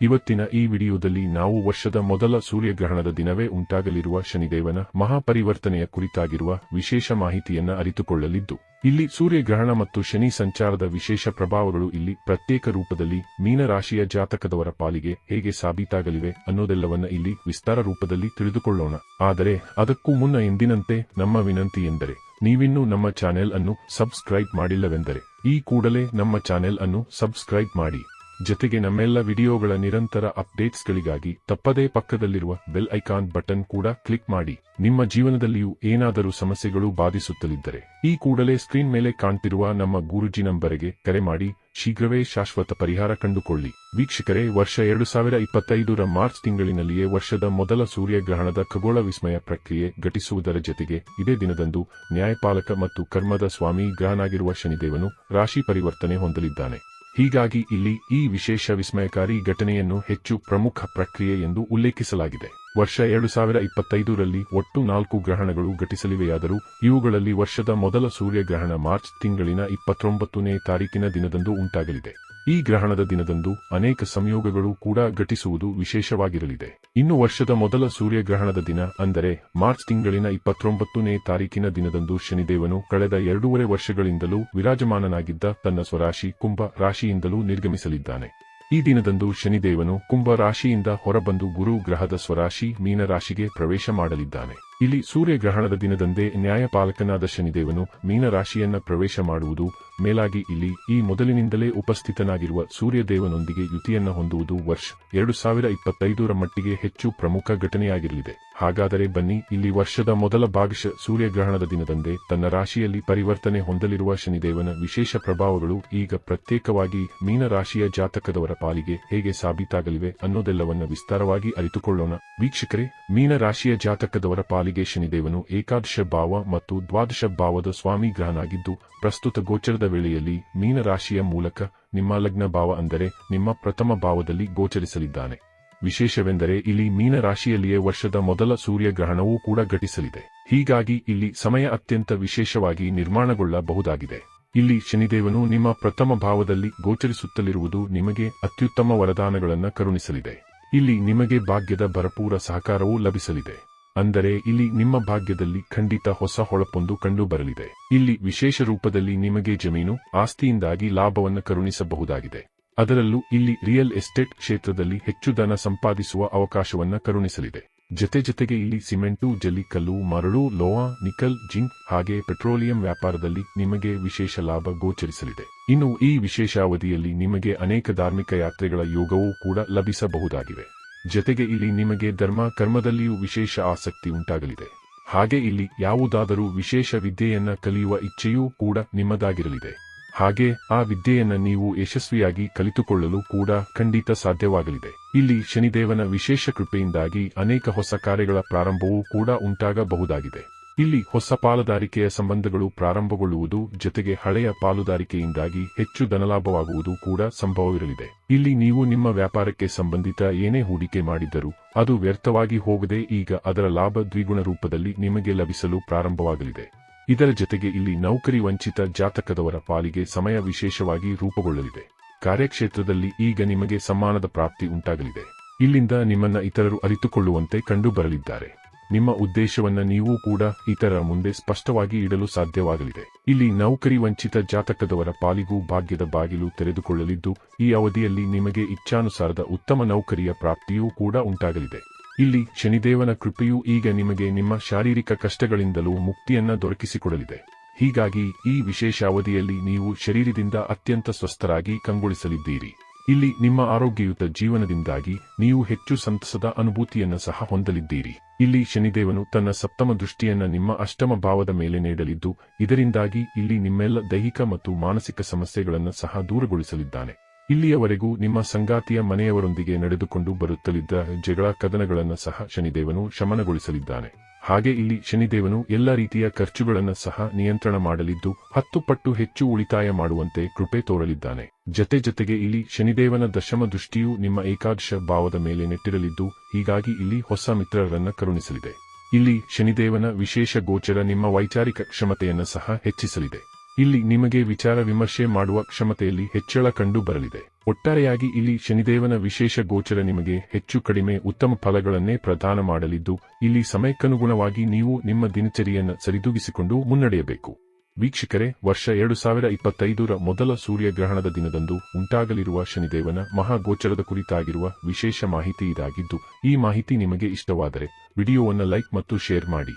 ಇವತ್ತಿನ ಈ ವಿಡಿಯೋದಲ್ಲಿ ನಾವು ವರ್ಷದ ಮೊದಲ ಸೂರ್ಯಗ್ರಹಣದ ದಿನವೇ ಉಂಟಾಗಲಿರುವ ಶನಿದೇವನ ಮಹಾಪರಿವರ್ತನೆಯ ಕುರಿತಾಗಿರುವ ವಿಶೇಷ ಮಾಹಿತಿಯನ್ನ ಅರಿತುಕೊಳ್ಳಲಿದ್ದು, ಇಲ್ಲಿ ಸೂರ್ಯಗ್ರಹಣ ಮತ್ತು ಶನಿ ಸಂಚಾರದ ವಿಶೇಷ ಪ್ರಭಾವಗಳು ಇಲ್ಲಿ ಪ್ರತ್ಯೇಕ ರೂಪದಲ್ಲಿ ಮೀನರಾಶಿಯ ಜಾತಕದವರ ಪಾಲಿಗೆ ಹೇಗೆ ಸಾಬೀತಾಗಲಿವೆ ಅನ್ನೋದೆಲ್ಲವನ್ನ ಇಲ್ಲಿ ವಿಸ್ತಾರ ರೂಪದಲ್ಲಿ ತಿಳಿದುಕೊಳ್ಳೋಣ. ಆದರೆ ಅದಕ್ಕೂ ಮುನ್ನ ಎಂದಿನಂತೆ ನಮ್ಮ ವಿನಂತಿ ಎಂದರೆ, ನೀವಿನ್ನೂ ನಮ್ಮ ಚಾನೆಲ್ ಅನ್ನು ಸಬ್ಸ್ಕ್ರೈಬ್ ಮಾಡಿಲ್ಲವೆಂದರೆ, ಈ ಕೂಡಲೇ ನಮ್ಮ ಚಾನೆಲ್ ಅನ್ನು ಸಬ್ಸ್ಕ್ರೈಬ್ ಮಾಡಿ. ಜೊತೆಗೆ ನಮ್ಮೆಲ್ಲ ವಿಡಿಯೋಗಳ ನಿರಂತರ ಅಪ್ಡೇಟ್ಸ್ಗಳಿಗಾಗಿ ತಪ್ಪದೇ ಪಕ್ಕದಲ್ಲಿರುವ ಬೆಲ್ ಐಕಾನ್ ಬಟನ್ ಕೂಡ ಕ್ಲಿಕ್ ಮಾಡಿ. ನಿಮ್ಮ ಜೀವನದಲ್ಲಿಯೂ ಏನಾದರೂ ಸಮಸ್ಯೆಗಳು ಬಾಧಿಸುತ್ತಲಿದ್ದರೆ ಈ ಕೂಡಲೇ ಸ್ಕ್ರೀನ್ ಮೇಲೆ ಕಾಣ್ತಿರುವ ನಮ್ಮ ಗುರುಜಿ ನಂಬರಿಗೆ ಕರೆ ಮಾಡಿ ಶೀಘ್ರವೇ ಶಾಶ್ವತ ಪರಿಹಾರ ಕಂಡುಕೊಳ್ಳಿ. ವೀಕ್ಷಕರೇ, ವರ್ಷ ಎರಡು ಸಾವಿರ ಇಪ್ಪತ್ತೈದರ ಮಾರ್ಚ್ ತಿಂಗಳಿನಲ್ಲಿಯೇ ವರ್ಷದ ಮೊದಲ ಸೂರ್ಯಗ್ರಹಣದ ಖಗೋಳ ವಿಸ್ಮಯ ಪ್ರಕ್ರಿಯೆ ಘಟಿಸುವುದರ ಜೊತೆಗೆ ಇದೇ ದಿನದಂದು ನ್ಯಾಯಪಾಲಕ ಮತ್ತು ಕರ್ಮದ ಸ್ವಾಮಿ ಗ್ರಹನಾಗಿರುವ ಶನಿದೇವನು ರಾಶಿ ಪರಿವರ್ತನೆ ಹೊಂದಲಿದ್ದಾನೆ. ಹೀಗಾಗಿ ಇಲ್ಲಿ ಈ ವಿಶೇಷ ವಿಸ್ಮಯಕಾರಿ ಘಟನೆಯನ್ನು ಹೆಚ್ಚು ಪ್ರಮುಖ ಪ್ರಕ್ರಿಯೆ ಎಂದು ಉಲ್ಲೇಖಿಸಲಾಗಿದೆ. ವರ್ಷ ಎರಡು ಸಾವಿರ ಇಪ್ಪತ್ತೈದರಲ್ಲಿ ಒಟ್ಟು ನಾಲ್ಕು ಗ್ರಹಣಗಳು ಘಟಿಸಲಿವೆಯಾದರೂ, ಇವುಗಳಲ್ಲಿ ವರ್ಷದ ಮೊದಲ ಸೂರ್ಯಗ್ರಹಣ ಮಾರ್ಚ್ ತಿಂಗಳಿನ ಇಪ್ಪತ್ತೊಂಬತ್ತನೇ ತಾರೀಕಿನ ದಿನದಂದು ಉಂಟಾಗಲಿದೆ. ಈ ಗ್ರಹಣದ ದಿನದಂದು ಅನೇಕ ಸಂಯೋಗಗಳು ಕೂಡ ಘಟಿಸುವುದು ವಿಶೇಷವಾಗಿರಲಿದೆ. ಇನ್ನು ವರ್ಷದ ಮೊದಲ ಸೂರ್ಯಗ್ರಹಣದ ದಿನ ಅಂದರೆ ಮಾರ್ಚ್ ತಿಂಗಳಿನ ಇಪ್ಪತ್ತೊಂಬತ್ತನೇ ತಾರೀಕಿನ ದಿನದಂದು ಶನಿದೇವನು ಕಳೆದ ಎರಡೂವರೆ ವರ್ಷಗಳಿಂದಲೂ ವಿರಾಜಮಾನನಾಗಿದ್ದ ತನ್ನ ಸ್ವರಾಶಿ ಕುಂಭ ರಾಶಿಯಿಂದಲೂ ನಿರ್ಗಮಿಸಲಿದ್ದಾನೆ. ಈ ದಿನದಂದು ಶನಿದೇವನು ಕುಂಭ ರಾಶಿಯಿಂದ ಹೊರಬಂದು ಗುರು ಗ್ರಹದ ಸ್ವರಾಶಿ ಮೀನರಾಶಿಗೆ ಪ್ರವೇಶ ಮಾಡಲಿದ್ದಾನೆ. ಇಲ್ಲಿ ಸೂರ್ಯಗ್ರಹಣದ ದಿನದಂದೇ ನ್ಯಾಯಪಾಲಕನಾದ ಶನಿದೇವನು ಮೀನರಾಶಿಯನ್ನ ಪ್ರವೇಶ ಮಾಡುವುದು, ಮೇಲಾಗಿ ಇಲ್ಲಿ ಈ ಮೊದಲಿನಿಂದಲೇ ಉಪಸ್ಥಿತನಾಗಿರುವ ಸೂರ್ಯದೇವನೊಂದಿಗೆ ಯುತಿಯನ್ನ ಹೊಂದುವುದು ವರ್ಷ ಎರಡು ಸಾವಿರ ಇಪ್ಪತ್ತೈದರ ಮಟ್ಟಿಗೆ ಹೆಚ್ಚು ಪ್ರಮುಖ ಘಟನೆಯಾಗಿರಲಿದೆ. ಹಾಗಾದರೆ ಬನ್ನಿ, ಇಲ್ಲಿ ವರ್ಷದ ಮೊದಲ ಭಾಗಶಃ ಸೂರ್ಯಗ್ರಹಣದ ದಿನದಂದೇ ತನ್ನ ರಾಶಿಯಲ್ಲಿ ಪರಿವರ್ತನೆ ಹೊಂದಲಿರುವ ಶನಿದೇವನ ವಿಶೇಷ ಪ್ರಭಾವಗಳು ಈಗ ಪ್ರತ್ಯೇಕವಾಗಿ ಮೀನರಾಶಿಯ ಜಾತಕದವರ ಪಾಲಿಗೆ ಹೇಗೆ ಸಾಬೀತಾಗಲಿವೆ ಅನ್ನೋದೆಲ್ಲವನ್ನ ವಿಸ್ತಾರವಾಗಿ ಅರಿತುಕೊಳ್ಳೋಣ. ವೀಕ್ಷಕರೇ, ಮೀನರಾಶಿಯ ಜಾತಕದವರ ಪಾಲಿಗೆ ಶನಿದೇವನು ಏಕಾದಶ ಭಾವ ಮತ್ತು ದ್ವಾದಶ ಭಾವದ ಸ್ವಾಮಿ ಗ್ರಹನಾಗಿದ್ದು, ಪ್ರಸ್ತುತ ಗೋಚರದ ವೇಳೆಯಲ್ಲಿ ಮೀನರಾಶಿಯ ಮೂಲಕ ನಿಮ್ಮ ಲಗ್ನ ಭಾವ ಅಂದರೆ ನಿಮ್ಮ ಪ್ರಥಮ ಭಾವದಲ್ಲಿ ಗೋಚರಿಸಲಿದ್ದಾನೆ. ವಿಶೇಷವೆಂದರೆ ಇಲ್ಲಿ ಮೀನರಾಶಿಯಲ್ಲಿಯೇ ವರ್ಷದ ಮೊದಲ ಸೂರ್ಯಗ್ರಹಣವೂ ಕೂಡ ಘಟಿಸಲಿದೆ. ಹೀಗಾಗಿ ಇಲ್ಲಿ ಸಮಯ ಅತ್ಯಂತ ವಿಶೇಷವಾಗಿ ನಿರ್ಮಾಣಗೊಳ್ಳಬಹುದಾಗಿದೆ. ಇಲ್ಲಿ ಶನಿದೇವನು ನಿಮ್ಮ ಪ್ರಥಮ ಭಾವದಲ್ಲಿ ಗೋಚರಿಸುತ್ತಲಿರುವುದು ನಿಮಗೆ ಅತ್ಯುತ್ತಮ ವರದಾನಗಳನ್ನು ಕರುಣಿಸಲಿದೆ. ಇಲ್ಲಿ ನಿಮಗೆ ಭಾಗ್ಯದ ಭರಪೂರ ಸಹಕಾರವೂ ಲಭಿಸಲಿದೆ. ಅಂದರೆ ಇಲ್ಲಿ ನಿಮ್ಮ ಭಾಗ್ಯದಲ್ಲಿ ಖಂಡಿತ ಹೊಸ ಹೊಳಪೊಂದು ಕಂಡುಬರಲಿದೆ. ಇಲ್ಲಿ ವಿಶೇಷ ರೂಪದಲ್ಲಿ ನಿಮಗೆ ಜಮೀನು, ಆಸ್ತಿಯಿಂದಾಗಿ ಲಾಭವನ್ನು ಕರುಣಿಸಬಹುದಾಗಿದೆ. ಅದರಲ್ಲೂ ಇಲ್ಲಿ ರಿಯಲ್ ಎಸ್ಟೇಟ್ ಕ್ಷೇತ್ರದಲ್ಲಿ ಹೆಚ್ಚು ಧನ ಸಂಪಾದಿಸುವ ಅವಕಾಶವನ್ನ ಕರುಣಿಸಲಿದೆ. ಜತೆ ಜತೆಗೆ ಇಲ್ಲಿ ಸಿಮೆಂಟು, ಜಲ್ಲಿಕಲ್ಲು, ಮರಳು, ಲೋಹಾ, ನಿಕಲ್, ಜಿಂಕ್ ಹಾಗೆ ಪೆಟ್ರೋಲಿಯಂ ವ್ಯಾಪಾರದಲ್ಲಿ ನಿಮಗೆ ವಿಶೇಷ ಲಾಭ ಗೋಚರಿಸಲಿದೆ. ಇನ್ನು ಈ ವಿಶೇಷ ಅವಧಿಯಲ್ಲಿ ನಿಮಗೆ ಅನೇಕ ಧಾರ್ಮಿಕ ಯಾತ್ರೆಗಳ ಯೋಗವೂ ಕೂಡ ಲಭಿಸಬಹುದಾಗಿವೆ. ಜತೆಗೆ ಇಲ್ಲಿ ನಿಮಗೆ ಧರ್ಮ ಕರ್ಮದಲ್ಲಿಯೂ ವಿಶೇಷ ಆಸಕ್ತಿ ಉಂಟಾಗಲಿದೆ. ಹಾಗೆ ಇಲ್ಲಿ ಯಾವುದಾದರೂ ವಿಶೇಷ ವಿದ್ಯೆಯನ್ನ ಕಲಿಯುವ ಇಚ್ಛೆಯೂ ಕೂಡ ನಿಮ್ಮದಾಗಿರಲಿದೆ. ಹಾಗೆ ಆ ವಿದ್ಯೆಯನ್ನು ನೀವು ಯಶಸ್ವಿಯಾಗಿ ಕಲಿತುಕೊಳ್ಳಲು ಕೂಡ ಖಂಡಿತ ಸಾಧ್ಯವಾಗಲಿದೆ. ಇಲ್ಲಿ ಶನಿದೇವನ ವಿಶೇಷ ಕೃಪೆಯಿಂದಾಗಿ ಅನೇಕ ಹೊಸ ಕಾರ್ಯಗಳ ಪ್ರಾರಂಭವೂ ಕೂಡ ಉಂಟಾಗಬಹುದಾಗಿದೆ. ಇಲ್ಲಿ ಹೊಸ ಪಾಲುದಾರಿಕೆಯ ಸಂಬಂಧಗಳು ಪ್ರಾರಂಭಗೊಳ್ಳುವುದು ಜೊತೆಗೆ ಹಳೆಯ ಪಾಲುದಾರಿಕೆಯಿಂದಾಗಿ ಹೆಚ್ಚು ಧನಲಾಭವಾಗುವುದು ಕೂಡ ಸಂಭವವಿರಲಿದೆ. ಇಲ್ಲಿ ನೀವು ನಿಮ್ಮ ವ್ಯಾಪಾರಕ್ಕೆ ಸಂಬಂಧಿತ ಏನೇ ಹೂಡಿಕೆ ಮಾಡಿದ್ದರೂ ಅದು ವ್ಯರ್ಥವಾಗಿ ಹೋಗದೆ ಈಗ ಅದರ ಲಾಭ ದ್ವಿಗುಣ ರೂಪದಲ್ಲಿ ನಿಮಗೆ ಲಭಿಸಲು ಪ್ರಾರಂಭವಾಗಲಿದೆ. ಇದರ ಜೊತೆಗೆ ಇಲ್ಲಿ ನೌಕರಿ ವಂಚಿತ ಜಾತಕದವರ ಪಾಲಿಗೆ ಸಮಯ ವಿಶೇಷವಾಗಿ ರೂಪುಗೊಳ್ಳಲಿದೆ. ಕಾರ್ಯಕ್ಷೇತ್ರದಲ್ಲಿ ಈಗ ನಿಮಗೆ ಸಮ್ಮಾನದ ಪ್ರಾಪ್ತಿ ಉಂಟಾಗಲಿದೆ. ಇಲ್ಲಿಂದ ನಿಮ್ಮನ್ನ ಇತರರು ಅರಿತುಕೊಳ್ಳುವಂತೆ ಕಂಡುಬರಲಿದ್ದಾರೆ. ನಿಮ್ಮ ಉದ್ದೇಶವನ್ನ ನೀವು ಕೂಡ ಇತರರ ಮುಂದೆ ಸ್ಪಷ್ಟವಾಗಿ ಇಡಲು ಸಾಧ್ಯವಾಗಲಿದೆ. ಇಲ್ಲಿ ನೌಕರಿ ವಂಚಿತ ಜಾತಕದವರ ಪಾಲಿಗೂ ಭಾಗ್ಯದ ಬಾಗಿಲು ತೆರೆದುಕೊಳ್ಳಲಿದ್ದು, ಈ ಅವಧಿಯಲ್ಲಿ ನಿಮಗೆ ಇಚ್ಛಾನುಸಾರದ ಉತ್ತಮ ನೌಕರಿಯ ಪ್ರಾಪ್ತಿಯೂ ಕೂಡ ಉಂಟಾಗಲಿದೆ. ಇಲ್ಲಿ ಶನಿದೇವನ ಕೃಪೆಯು ಈಗ ನಿಮಗೆ ನಿಮ್ಮ ಶಾರೀರಿಕ ಕಷ್ಟಗಳಿಂದಲೂ ಮುಕ್ತಿಯನ್ನ ದೊರಕಿಸಿಕೊಡಲಿದೆ. ಹೀಗಾಗಿ ಈ ವಿಶೇಷ ಅವಧಿಯಲ್ಲಿ ನೀವು ಶರೀರದಿಂದ ಅತ್ಯಂತ ಸ್ವಸ್ಥರಾಗಿ ಕಂಗೊಳಿಸಲಿದ್ದೀರಿ. ಇಲ್ಲಿ ನಿಮ್ಮ ಆರೋಗ್ಯಯುತ ಜೀವನದಿಂದಾಗಿ ನೀವು ಹೆಚ್ಚು ಸಂತಸದ ಅನುಭೂತಿಯನ್ನ ಸಹ ಹೊಂದಲಿದ್ದೀರಿ. ಇಲ್ಲಿ ಶನಿದೇವನು ತನ್ನ ಸಪ್ತಮ ದೃಷ್ಟಿಯನ್ನ ನಿಮ್ಮ ಅಷ್ಟಮ ಭಾವದ ಮೇಲೆ ನೀಡಲಿದ್ದು, ಇದರಿಂದಾಗಿ ಇಲ್ಲಿ ನಿಮ್ಮೆಲ್ಲ ದೈಹಿಕ ಮತ್ತು ಮಾನಸಿಕ ಸಮಸ್ಯೆಗಳನ್ನು ಸಹ ದೂರಗೊಳಿಸಲಿದ್ದಾನೆ. ಇಲ್ಲಿಯವರೆಗೂ ನಿಮ್ಮ ಸಂಗಾತಿಯ ಮನೆಯವರೊಂದಿಗೆ ನಡೆದುಕೊಂಡು ಬರುತ್ತಲಿದ್ದ ಜಗಳ ಕದನಗಳನ್ನು ಸಹ ಶನಿದೇವನು ಶಮನಗೊಳಿಸಲಿದ್ದಾನೆ. ಹಾಗೆ ಇಲ್ಲಿ ಶನಿದೇವನು ಎಲ್ಲ ರೀತಿಯ ಖರ್ಚುಗಳನ್ನು ಸಹ ನಿಯಂತ್ರಣ ಮಾಡಲಿದ್ದು, ಹತ್ತು ಪಟ್ಟು ಹೆಚ್ಚು ಉಳಿತಾಯ ಮಾಡುವಂತೆ ಕೃಪೆ ತೋರಲಿದ್ದಾನೆ. ಜತೆ ಜತೆಗೆ ಇಲ್ಲಿ ಶನಿದೇವನ ದಶಮ ದೃಷ್ಟಿಯು ನಿಮ್ಮ ಏಕಾದಶ ಭಾವದ ಮೇಲೆ ನೆಟ್ಟಿರಲಿದ್ದು, ಹೀಗಾಗಿ ಇಲ್ಲಿ ಹೊಸ ಮಿತ್ರರನ್ನ ಕರುಣಿಸಲಿದೆ. ಇಲ್ಲಿ ಶನಿದೇವನ ವಿಶೇಷ ಗೋಚರ ನಿಮ್ಮ ವೈಚಾರಿಕ ಕ್ಷಮತೆಯನ್ನು ಸಹ ಹೆಚ್ಚಿಸಲಿದೆ. ಇಲ್ಲಿ ನಿಮಗೆ ವಿಚಾರ ವಿಮರ್ಶೆ ಮಾಡುವ ಕ್ಷಮತೆಯಲ್ಲಿ ಹೆಚ್ಚಳ ಕಂಡು ಬರಲಿದೆ. ಒಟ್ಟಾರೆಯಾಗಿ ಇಲ್ಲಿ ಶನಿದೇವನ ವಿಶೇಷ ಗೋಚರ ನಿಮಗೆ ಹೆಚ್ಚು ಕಡಿಮೆ ಉತ್ತಮ ಫಲಗಳನ್ನೇ ಪ್ರದಾನ ಮಾಡಲಿದ್ದು, ಇಲ್ಲಿ ಸಮಯಕ್ಕನುಗುಣವಾಗಿ ನೀವು ನಿಮ್ಮ ದಿನಚರಿಯನ್ನು ಸರಿದೂಗಿಸಿಕೊಂಡು ಮುನ್ನಡೆಯಬೇಕು. ವೀಕ್ಷಕರೇ, ವರ್ಷ ಎರಡು ಸಾವಿರ ಇಪ್ಪತ್ತೈದರ ಮೊದಲ ಸೂರ್ಯಗ್ರಹಣದ ದಿನದಂದು ಉಂಟಾಗಲಿರುವ ಶನಿದೇವನ ಮಹಾಗೋಚರದ ಕುರಿತಾಗಿರುವ ವಿಶೇಷ ಮಾಹಿತಿ ಇದಾಗಿದ್ದು, ಈ ಮಾಹಿತಿ ನಿಮಗೆ ಇಷ್ಟವಾದರೆ ವಿಡಿಯೋವನ್ನು ಲೈಕ್ ಮತ್ತು ಶೇರ್ ಮಾಡಿ.